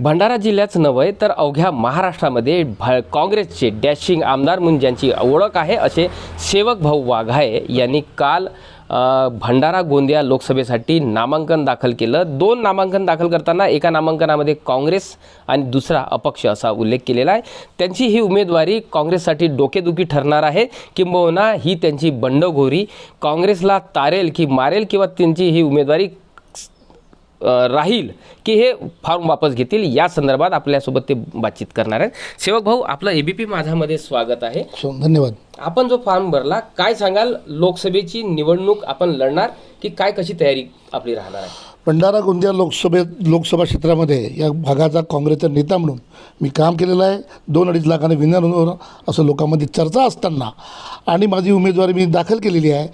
भंडारा जिल्ह्याच नव्हे तर अवघ्या महाराष्ट्रामध्ये भ काँग्रेसचे डॅशिंग आमदार म्हणून ज्यांची ओळख आहे असे सेवक भाऊ वाघाळे यांनी काल भंडारा गोंदिया लोकसभेसाठी नामांकन दाखल केलं. दोन नामांकन दाखल करताना एका नामांकनामध्ये काँग्रेस आणि दुसरा अपक्ष असा उल्लेख केलेला आहे. त्यांची ही उमेदवारी काँग्रेससाठी डोकेदुखी ठरणार आहे. किंबहुना ही त्यांची बंडखोरी काँग्रेसला तारेल की मारेल किंवा त्यांची ही उमेदवारी राहील की हे फॉर्म वापस घेतील या संदर्भात आपल्यासोबत ते बातचीत करणार आहेत. सेवक भाऊ आपलं एबीपी माझामध्ये स्वागत आहे. सो धन्यवाद. आपण जो फॉर्म भरला काय सांगाल? लोकसभेची निवडणूक आपण लढणार की काय कशी तयारी आपली राहणार आहे? भंडारा गोंदिया लोकसभेत लोकसभा क्षेत्रामध्ये या भागाचा काँग्रेसचा नेता म्हणून मी काम केलेलं आहे. दोन अडीच लाखाने विनर होणार असं लोकांमध्ये चर्चा असताना आणि माझी उमेदवारी मी दाखल केलेली आहे.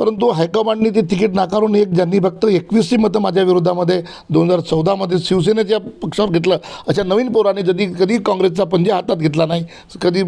परंतु हायकमांडने ते तिकीट नाकारून एक ज्यांनी फक्त एकवीसशे मतं माझ्या विरोधामध्ये दोन हजार चौदामध्ये शिवसेनेच्या पक्षावर घेतलं अशा नवीन पोराने जरी कधी काँग्रेसचा पंजा हातात घेतला नाही कधी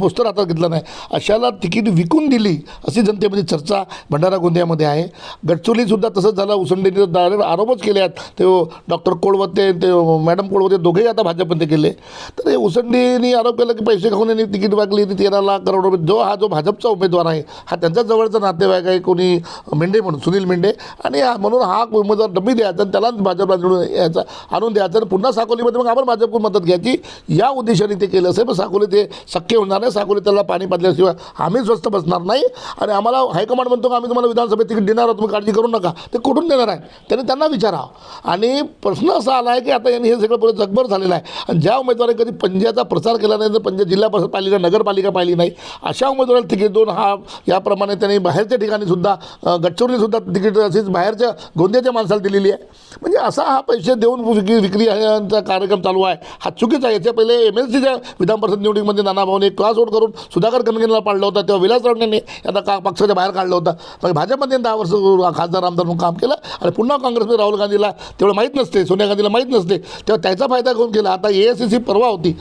पोस्टर हातात घेतला नाही अशाला तिकीट विकून दिली अशी जनतेमध्ये चर्चा भंडारा गोंदियामध्ये आहे. गडचोलीसुद्धा तसंच झालं उसंडेने डायरेक्ट आरोपच केले आहेत. ते हो, डॉक्टर कोळवते ते हो, मॅडम कोळवते दोघेही आता भाजपमध्ये गेले तर हे उसंडीने आरोप केला की पैसे खाऊन यांनी तिकीट वागली तेरा लाख करोड रुपये जो हा जो भाजपचा उमेदवार आहे हा त्यांच्या जवळचा नातेवाईक काही कोणी मेंढे म्हणून सुनील मेंढे. आणि म्हणून हा उमेदवार डबी द्यायचा आणि त्यालाच भाजपला निवडून यायचा आणून द्यायचा आणि पुन्हा साकोलीमध्ये मग आपण भाजपकडून मदत घ्यायची. या उद्देशाने ते केलं असेल पण साकोली ते शक्य होणार नाही. साकोली त्याला पाणी पाजल्याशिवाय आम्ही स्वस्त बसणार नाही. आणि आम्हाला हायकमांड म्हणतो का आम्ही तुम्हाला विधानसभेत तिकीट देणार आहोत तुम्ही काळजी करू नका. ते कुठून देणार आहे? त्यांनी त्यांना विचारावं. आणि प्रश्न असा आला आहे की आता यांनी हे सगळं पुढे जगभर झालेलं आहे. आणि ज्या उमेदवारांनी कधी पंजाचा प्रसार केला नाही तर पंजा जिल्हा परिषद पाहिली नाही नगरपालिका पाहिली नाही. अशा उमेदवाराला तिकीट दोन हा याप्रमाणे त्यांनी बाहेरच्या ठिकाणी सुद्धा अ, गडचिरोलीसुद्धा तिकीट अशीच बाहेरच्या गोंदियाच्या माणसाला दिलेली आहे. म्हणजे असा हा पैसे देऊन विक्री कार्यक्रम चालू आहे. हा चुकीचा आहे. याच्या पहिले एम एल सीच्या विधान परिषद निवडणुकीमध्ये नानाभाऊने क्लास आउट करून सुधाकर कनगेला पाडलं होतं. तेव्हा विलास रावणेने आता का पक्षाच्या बाहेर काढलं होतं. मग भाजपमध्ये दहा वर्ष खासदार आमदार म्हणून काम केलं आणि पुन्हा काँग्रेसमध्ये राहुल गांधीला तेवढं माहीत नसते सोनिया गांधीला माहीत नसते. तेव्हा त्याचा फायदा घेऊन केला. आता ए एस सी परवा होती.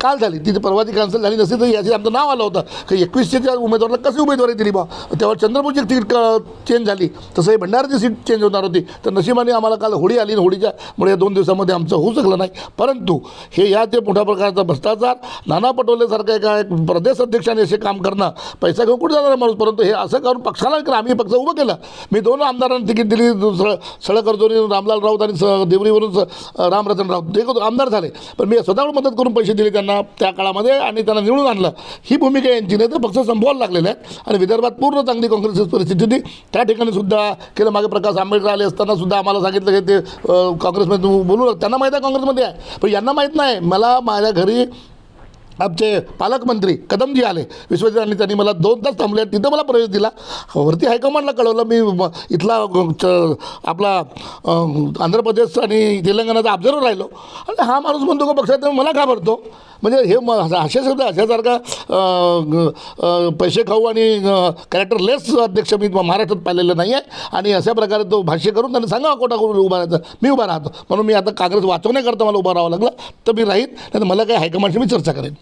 काल झाली. तिथे परवाची कॅन्सल झाली नसती तर याची आमचं नाव आलं होतं. की एकवीसशेच्या उमेदवाराला कशी उमेदवारी दिली बा तेव्हा चंद्र चंद्रपूरची तिकीट चेंज झाली. तसं हे भंडाराची सीट चेंज होणार होती. तर नशिबाने आम्हाला काल होळी आली आणि होळीच्या मुळे या दोन दिवसामध्ये आमचं होऊ शकलं नाही. परंतु हे या ते मोठ्या प्रकारचा भ्रष्टाचार नाना पटोलेसारखा एका एक प्रदेश अध्यक्षाने असे काम करणं पैसा घेऊन कुठे जाणार माणूस? परंतु हे असं करून पक्षाला करा आम्ही पक्ष उभं केलं. मी दोन आमदारांना तिकीट दिली. सळ सळकर्जोनी रामलाल राऊत आणि स देवरीवरून स- रामरतन राऊत. ते आमदार झाले. पण मी स्वतःहून मदत करून पैसे दिले त्यांना त्या काळामध्ये आणि त्यांना निवडून आणलं. ही भूमिका यांची. नाही तर पक्ष संपवायला लागलेला आहे आणि विदर्भात पूर्ण चांगली काँग्रेस परिस्थिती होती त्या ठिकाणी सुद्धा केलं मागे प्रकाश आंबेडकर आले असताना सुद्धा आम्हाला सांगितलं की ते काँग्रेसमध्ये बोलू त्यांना माहीत आहे काँग्रेसमध्ये आहे. पण यांना माहीत नाही. मला माझ्या घरी आमचे पालकमंत्री कदमजी आले. विश्वजितांनी त्यांनी मला दोन तास थांबले तिथं मला प्रवेश दिला. वरती हायकमांडला कळवलं मी इथला च- आपला आंध्र प्रदेश आणि तेलंगणाचा ऑब्झर्वर राहिलो. आणि हा माणूस म्हणतो का पक्षात मला घाबरतो. म्हणजे हे म असे शब्द अशासारखा पैसे खाऊ आणि कॅरेक्टर लेस अध्यक्ष मी महाराष्ट्रात पाहिलेलं नाही आहे आणि अशा प्रकारे तो भाष्य करून त्यांनी सांगा कोटा करून उभा राहायचं. मी उभा राहतो. म्हणून मी आता काँग्रेस वाचवण्याकरता मला उभं राहावं लागलं तर मी राहीन. नाही तर मला काही हायकमांडशी मी चर्चा करेन.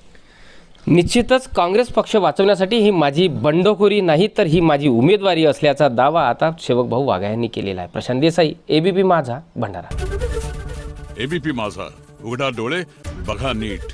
निश्चितच काँग्रेस पक्ष वाचवण्यासाठी ही माझी बंडखोरी नाही तर ही माझी उमेदवारी असल्याचा दावा आता शेवकभाऊ वाघा यांनी केलेला आहे. प्रशांत देसाई एबीपी माझा भंडारा. एबीपी माझा उघडा डोळे बघा नीट.